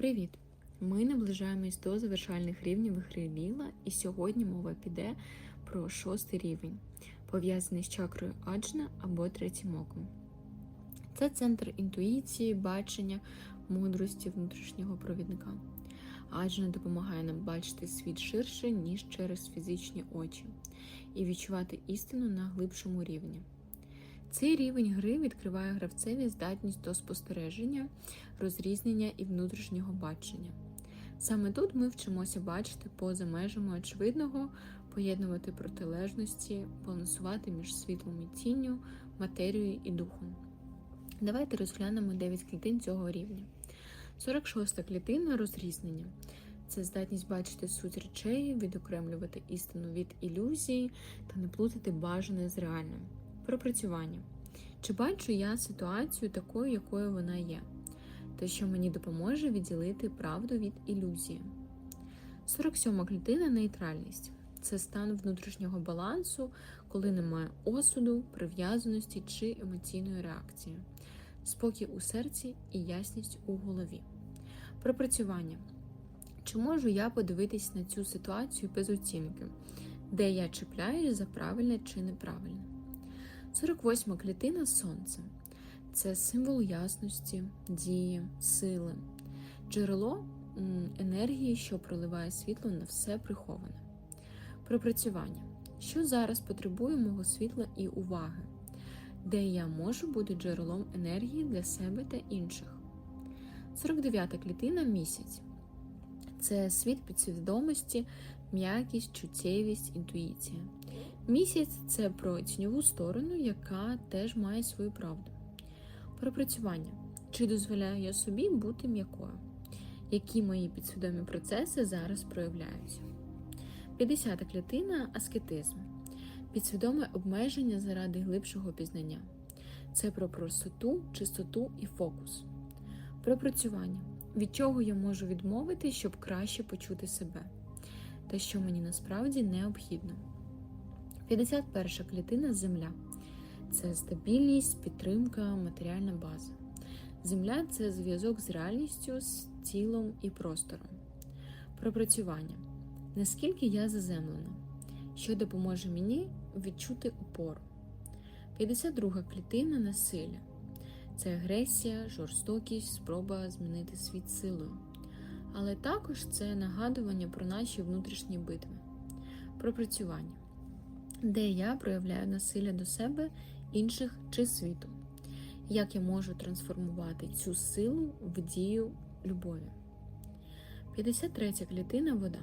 Привіт! Ми наближаємось до завершальних рівнів гри Ліла, і сьогодні мова піде про шостий рівень, пов'язаний з чакрою Аджна або третім оком. Це центр інтуїції, бачення, мудрості внутрішнього провідника. Аджна допомагає нам бачити світ ширше, ніж через фізичні очі, і відчувати істину на глибшому рівні. Цей рівень гри відкриває гравцеві здатність до спостереження, розрізнення і внутрішнього бачення. Саме тут ми вчимося бачити поза межами очевидного, поєднувати протилежності, балансувати між світлом і тінню, матерією і духом. Давайте розглянемо 9 клітин цього рівня. 46 клітина розрізнення. Це здатність бачити суть речей, відокремлювати істину від ілюзії та не плутати бажане з реальним. Пропрацювання. Чи бачу я ситуацію такою, якою вона є, те, що мені допоможе відділити правду від ілюзії. 47 клітина нейтральність. Це стан внутрішнього балансу, коли немає осуду, прив'язаності чи емоційної реакції, спокій у серці і ясність у голові. Пропрацювання. Чи можу я подивитись на цю ситуацію без оцінки, де я чіпляюсь за правильне чи неправильне? 48 клітина сонце це символ ясності, дії, сили, джерело енергії, що проливає світло на все приховане. Пропрацювання. Що зараз потребує мого світла і уваги, де я можу бути джерелом енергії для себе та інших. 49 клітина місяць. Це світ підсвідомості, м'якість, чуттєвість, інтуїція. Місяць це про тіньову сторону, яка теж має свою правду. Пропрацювання. Чи дозволяю я собі бути м'якою? Які мої підсвідомі процеси зараз проявляються? 50 клітина аскетизм. Підсвідоме обмеження заради глибшого пізнання. Це про простоту, чистоту і фокус. Пропрацювання. Від чого я можу відмовити, щоб краще почути себе, те, що мені насправді необхідно. 51 клітина земля це стабільність, підтримка, матеріальна база. Земля це зв'язок з реальністю, з тілом і простором. Пропрацювання. Наскільки я заземлена, що допоможе мені відчути опору. 52 клітина насилля. Це агресія, жорстокість, спроба змінити світ силою. Але також це нагадування про наші внутрішні битви, пропрацювання, де я проявляю насилля до себе, інших чи світу, як я можу трансформувати цю силу в дію любові. 53 клітина вода.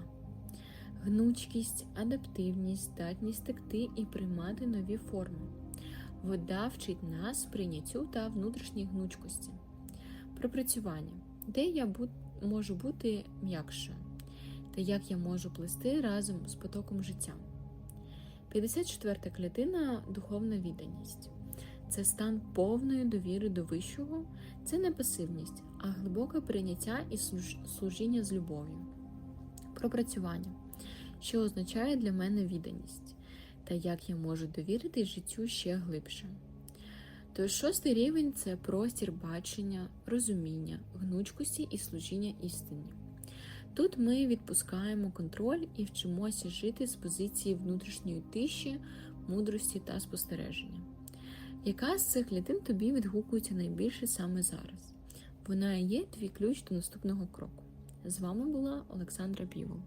Гнучкість, адаптивність, здатність текти і приймати нові форми. Вода вчить нас прийняттю та внутрішній гнучкості. Пропрацювання, де я можу бути м'якшою, та як я можу плисти разом з потоком життя. 54 клітина духовна відданість. Це стан повної довіри до вищого, це не пасивність, а глибоке прийняття і служіння з любов'ю. Пропрацювання, що означає для мене відданість та як я можу довірити життю ще глибше. Тож шостий рівень це простір бачення, розуміння, гнучкості і служіння істині. Тут ми відпускаємо контроль і вчимося жити з позиції внутрішньої тиші, мудрості та спостереження. Яка з цих клітин тобі відгукується найбільше саме зараз? Вона є твій ключ до наступного кроку. З вами була Олександра Бівол.